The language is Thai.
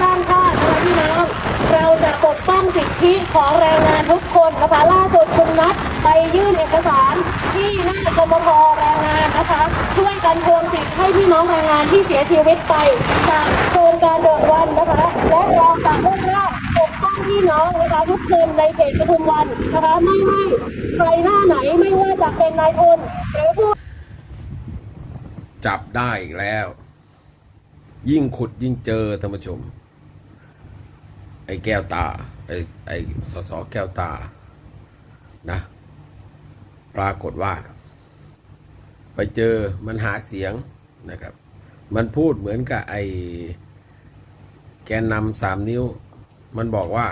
ทางข้าพี่น้องสิทธิของแรงงานทุกคนนะคะล่าสุดคุณนัดไปยื่นเอกสารที่หน้ากมพแรงงานนะคะ ช่วยกันทวงสิทธิ์ให้พี่น้องแรงงานที่เสียชีวิตไปจากโครงการเดินวันนะคะและเราจะมุ่งหน้าปกป้องพี่น้องนะคะทุกคนในเขตปทุมวันนะคะไม่ให้ใครหน้าไหนไม่ว่าจะเป็นนายทุนหรือผู้จับได้อีกแล้ว ยิ่งขุดยิ่งเจอท่านผู้ชม ไอ้แก้วตา ไอ้ไอ้สสแก้วตา นะ ปรากฏว่า ไปเจอมันหาเสียงนะครับ มันพูดเหมือนกับไอ้แกนนำสามนิ้ว มันบอกว่า